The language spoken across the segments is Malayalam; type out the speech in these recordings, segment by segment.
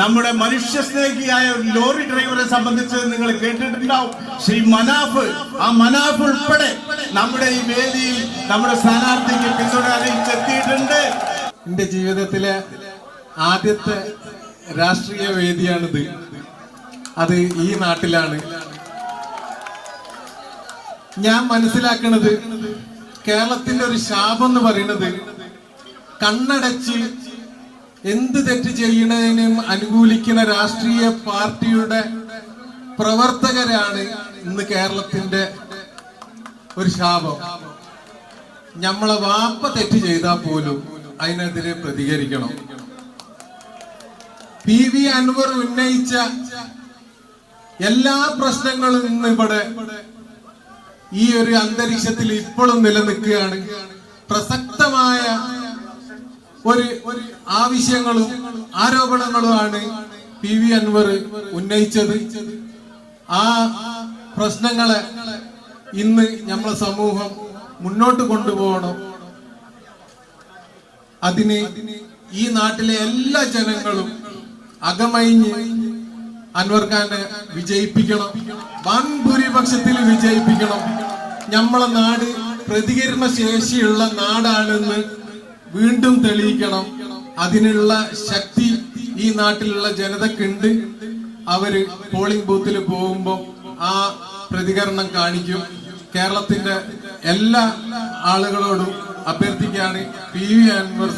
നമ്മുടെ മനുഷ്യസ്നേഹിയായ ഒരു ലോറി ഡ്രൈവറെ സംബന്ധിച്ച് നിങ്ങൾ കേട്ടിട്ടുണ്ടാവും. ശ്രീ മനാഫ് ആ മനാഫ് ഉൾപ്പെടെ നമ്മുടെ ഈ വേദിയിൽ നമ്മുടെ സ്ഥാനാർത്ഥിക്ക് പിന്തുണ അറിയിച്ചെത്തിയിട്ടുണ്ട്. എന്റെ ജീവിതത്തിലെ ആദ്യത്തെ രാഷ്ട്രീയ വേദിയാണിത്. അത് ഈ നാട്ടിലാണ്. ഞാൻ മനസ്സിലാക്കുന്നത് കേരളത്തിന്റെ ഒരു ശാപം എന്ന് പറയുന്നത് കണ്ണടച്ച് എന്ത് തെറ്റ് ചെയ്യണതിനും അനുകൂലിക്കുന്ന രാഷ്ട്രീയ പാർട്ടിയുടെ പ്രവർത്തകരാണ് ഇന്ന് കേരളത്തിന്റെ ഒരു ശാപം. നമ്മളെ വാപ്പ തെറ്റ് ചെയ്താൽ പോലും അതിനെതിരെ പ്രതികരിക്കണം. പി വി അൻവർ ഉന്നയിച്ച എല്ലാ പ്രശ്നങ്ങളും ഇന്ന് ഇവിടെ ഈ ഒരു അന്തരീക്ഷത്തിൽ ഇപ്പോഴും നിലനിൽക്കുകയാണ്. പ്രസക്തമായ ഒരു ആവശ്യങ്ങളും ആരോപണങ്ങളുമാണ് പി വി അൻവർ ഉന്നയിച്ചത്. ആ പ്രശ്നങ്ങളെ ഇന്ന് നമ്മളെ സമൂഹം മുന്നോട്ട് കൊണ്ടുപോകണം. അതിന് ഈ നാട്ടിലെ എല്ലാ ജനങ്ങളും അകമഴിഞ്ഞ് അൻവർ ഖാനെ വിജയിപ്പിക്കണം. വൻ ഭൂരിപക്ഷത്തിൽ വിജയിപ്പിക്കണം. നമ്മളെ നാട് പ്രതികരണ ശേഷിയുള്ള നാടാണെന്ന് വീണ്ടും തെളിയിക്കണം. അതിനുള്ള ശക്തി ഈ നാട്ടിലുള്ള ജനതക്കുണ്ട് അവർ പോളിംഗ് ബൂത്തിൽ പോകുമ്പോൾ ആ പ്രതികരണം കാണിക്കും. കേരളത്തിന്റെ എല്ലാ ആളുകളോടും അഭ്യർത്ഥിക്കുകയാണ് പി വി അൻവർ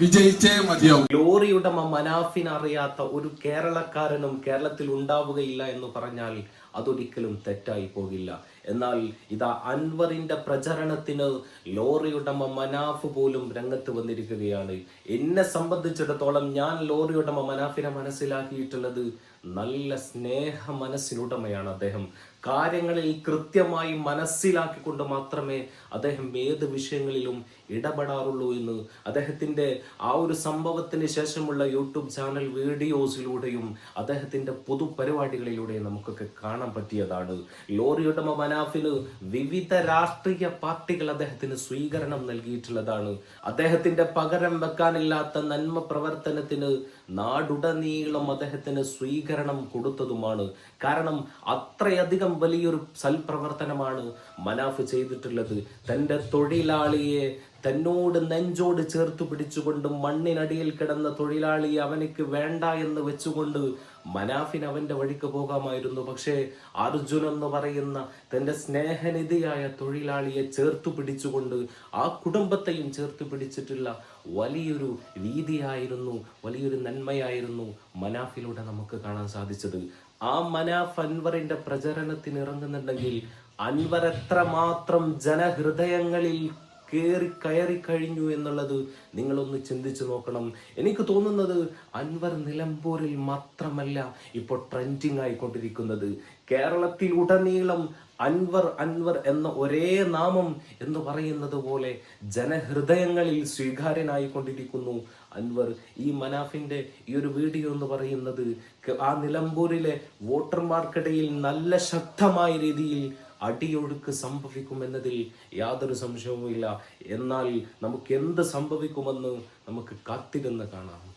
വിജയിച്ചേ മതിയാവും. ലോറി ഉടമ മനാഫിന് അറിയാത്ത ഒരു കേരളക്കാരനും കേരളത്തിൽ ഉണ്ടാവുകയില്ല എന്ന് പറഞ്ഞാൽ അതൊരിക്കലും തെറ്റായി പോകില്ല. എന്നാൽ ഇതാ അൻവറിന്റെ പ്രചരണത്തിന് ലോറി ഉടമ മനാഫ് പോലും രംഗത്ത് വന്നിരിക്കുകയാണ്. എന്നെ സംബന്ധിച്ചിടത്തോളം ഞാൻ ലോറി ഉടമ മനാഫിനെ മനസ്സിലാക്കിയിട്ടുള്ളത് നല്ല സ്നേഹ മനസ്സിനുടമയാണ് അദ്ദേഹം. കാര്യങ്ങളിൽ കൃത്യമായി മനസ്സിലാക്കിക്കൊണ്ട് മാത്രമേ അദ്ദേഹം ഏത് വിഷയങ്ങളിലും ഇടപെടാറുള്ളൂ എന്ന് അദ്ദേഹത്തിന്റെ ആ ഒരു സംഭവത്തിന് ശേഷമുള്ള യൂട്യൂബ് ചാനൽ വീഡിയോസിലൂടെയും അദ്ദേഹത്തിന്റെ പൊതുപരിപാടികളിലൂടെയും നമുക്കൊക്കെ കാണാൻ പറ്റിയതാണ്. ലോറിയുടമ മനാഫിന് വിവിധ രാഷ്ട്രീയ പാർട്ടികൾ അദ്ദേഹത്തിന് സ്വീകരണം നൽകിയിട്ടുള്ളതാണ്. അദ്ദേഹത്തിന്റെ പകരം വെക്കാനില്ലാത്ത നന്മ പ്രവർത്തനത്തിന് നാടുടനീളം അദ്ദേഹത്തിന് സ്വീകരണം കൊടുത്തതുമാണ്. കാരണം അത്രയധികം വലിയൊരു സൽപ്രവർത്തനമാണ് മനാഫ് ചെയ്തിട്ടുള്ളത്. തന്റെ തൊഴിലാളിയെ തന്നോട് നെഞ്ചോട് ചേർത്ത് പിടിച്ചുകൊണ്ട് മണ്ണിനടിയിൽ കിടന്ന തൊഴിലാളി അവനക്ക് വേണ്ട എന്ന് വെച്ചുകൊണ്ട് മനാഫിന് അവന്റെ വഴിക്ക് പോകാമായിരുന്നു. പക്ഷേ അർജുൻ എന്ന് പറയുന്ന തന്റെ സ്നേഹനിധിയായ തൊഴിലാളിയെ ചേർത്തു പിടിച്ചുകൊണ്ട് ആ കുടുംബത്തെയും ചേർത്ത് പിടിച്ചിട്ടുള്ള വലിയൊരു രീതിയായിരുന്നു വലിയൊരു നന്മയായിരുന്നു മനാഫിലൂടെ നമുക്ക് കാണാൻ സാധിച്ചത്. ആ മനാഫ് അൻവറിന്റെ പ്രചരണത്തിന് ഇറങ്ങുന്നുണ്ടെങ്കിൽ അൻവർ എത്ര മാത്രം ജനഹൃദയങ്ങളിൽ കേറി കയറി കഴിഞ്ഞു എന്നുള്ളത് നിങ്ങളൊന്ന് ചിന്തിച്ചു നോക്കണം. എനിക്ക് തോന്നുന്നത് അൻവർ നിലമ്പൂരിൽ മാത്രമല്ല ഇപ്പോൾ ട്രെൻഡിങ് ആയിക്കൊണ്ടിരിക്കുന്നത്. കേരളത്തിൽ ഉടനീളം അൻവർ അൻവർ എന്ന ഒരേ നാമം എന്ന് പറയുന്നത് പോലെ ജനഹൃദയങ്ങളിൽ സ്വീകാര്യനായിക്കൊണ്ടിരിക്കുന്നു അൻവർ. ഈ മനാഫിന്റെ ഈ ഒരു വീഡിയോ എന്ന് പറയുന്നത് ആ നിലമ്പൂരിലെ വോട്ടർമാർക്കിടയിൽ നല്ല ശക്തമായ രീതിയിൽ അടിയൊഴുക്ക് സംഭവിക്കുമെന്നതിൽ യാതൊരു സംശയവുമില്ല. എന്നാൽ നമുക്ക് എന്ത് സംഭവിക്കുമെന്ന് നമുക്ക് കാത്തിരുന്ന് കാണാം.